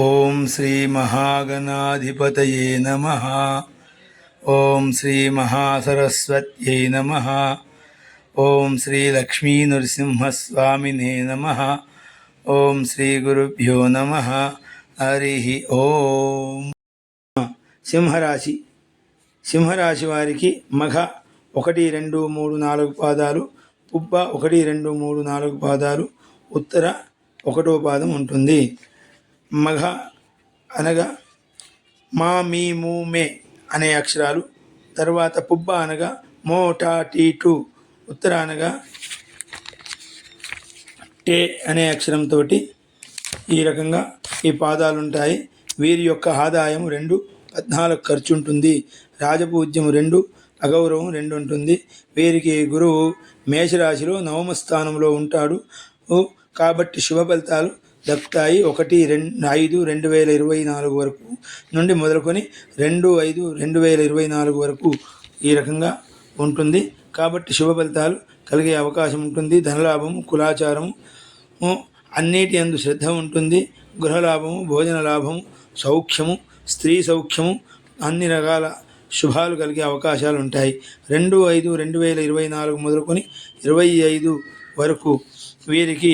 ఓం శ్రీ మహాగణాధిపతయే నమ. ఓం శ్రీ మహాసరస్వత్యై నమ. ఓం శ్రీ లక్ష్మీ నృసింహస్వామినే నమ. ఓం శ్రీ గురుభ్యో నమ. హరి ఓం. సింహరాశి. సింహరాశి వారికి మఘ ఒకటి రెండు మూడు నాలుగు పాదాలు పుబ్బ ఒకటి రెండు మూడు నాలుగు పాదాలు ఉత్తర ఒకటో పాదం ఉంటుంది. మఘ అనగా మా మీ మూ మే అనే అక్షరాలు. తర్వాత పుబ్బ అనగా మో టా టీ టు. ఉత్తర అనగా టే అనే అక్షరంతో ఈ రకంగా ఈ పాదాలు ఉంటాయి వీరి యొక్క ఆదాయం రెండు పద్నాలుగు ఖర్చు ఉంటుంది. రాజపూజ్యం రెండు అగౌరవం రెండు ఉంటుంది. వీరికి గురువు మేషరాశిలో నవమ స్థానంలో ఉంటాడు. కాబట్టి శుభ ఫలితాలు దక్కుతాయి ఒకటి రెండు ఐదు రెండు వేల ఇరవై నాలుగు వరకు నుండి మొదలుకొని రెండు ఐదు రెండు వేల ఇరవై నాలుగు వరకు ఈ రకంగా ఉంటుంది. కాబట్టి శుభ ఫలితాలు కలిగే అవకాశం ఉంటుంది. ధనలాభము కులాచారము అన్నిటి అందు శ్రద్ధ ఉంటుంది. గృహలాభము భోజన లాభము సౌఖ్యము స్త్రీ సౌఖ్యము అన్ని రకాల శుభాలు కలిగే అవకాశాలు ఉంటాయి. రెండు ఐదు రెండు వేల ఇరవై నాలుగు మొదలుకొని ఇరవై ఐదు వరకు వీరికి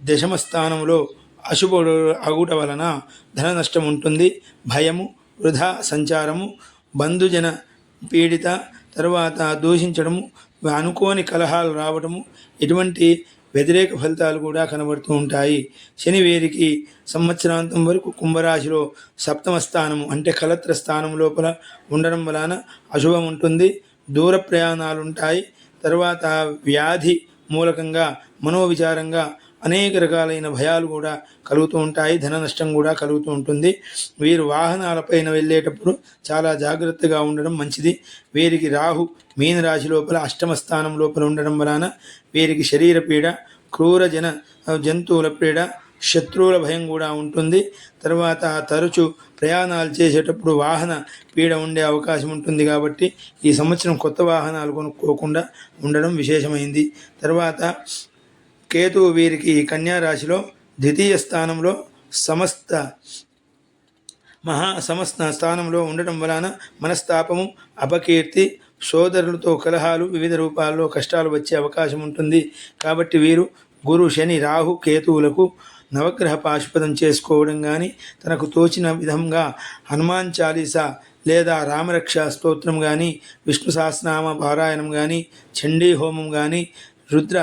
దశమ స్థానంలో అశుభుడు అగుట వలన ధన నష్టం ఉంటుంది భయము వృధా సంచారము బంధుజన పీడిత తర్వాత దూషించడము అనుకోని కలహాలు రావడము ఇటువంటి వ్యతిరేక ఫలితాలు కూడా కనబడుతూ ఉంటాయి. శని వీరికి సంవత్సరాంతం వరకు కుంభరాశిలో సప్తమ స్థానము అంటే కలత్ర స్థానం లోపల ఉండడం వలన అశుభం ఉంటుంది దూర ప్రయాణాలు ఉంటాయి తర్వాత వ్యాధి మూలకంగా మనోవిచారంగా అనేక రకాలైన భయాలు కూడా కలుగుతూ ఉంటాయి ధన నష్టం కూడా కలుగుతూ ఉంటుంది. వీరు వాహనాలపైన వెళ్ళేటప్పుడు చాలా జాగ్రత్తగా ఉండడం మంచిది. వీరికి రాహు మీనరాశి లోపల అష్టమ స్థానం లోపల ఉండడం వలన వీరికి శరీర పీడ క్రూర జన జంతువుల పీడ శత్రువుల భయం కూడా ఉంటుంది. తర్వాత తరచు ప్రయాణాలు చేసేటప్పుడు వాహన పీడ ఉండే అవకాశం ఉంటుంది కాబట్టి ఈ సంవత్సరం కొత్త వాహనాలు కొనుక్కోకుండా ఉండడం విశేషమైంది. తర్వాత కేతువు వీరికి ఈ కన్యారాశిలో ద్వితీయ స్థానంలో సమస్త మహా సమస్త స్థానంలో ఉండటం వలన మనస్తాపము అపకీర్తి సోదరులతో కలహాలు వివిధ రూపాల్లో కష్టాలు వచ్చే అవకాశం ఉంటుంది. కాబట్టి వీరు గురు శని రాహు కేతువులకు నవగ్రహ పాశుపదం చేసుకోవడం కానీ తనకు తోచిన విధంగా హనుమాన్ చాలీసా లేదా రామరక్ష స్తోత్రం కానీ విష్ణు సహస్రనామ పారాయణం కానీ చండీ హోమం కానీ రుద్ర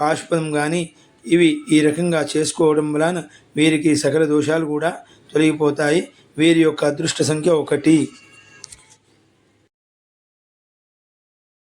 పాశుపదం కానీ ఇవి ఈ రకంగా చేసుకోవడం వలన వీరికి సకల దోషాలు కూడా తొలగిపోతాయి. వీరి యొక్క అదృష్ట సంఖ్య ఒకటి.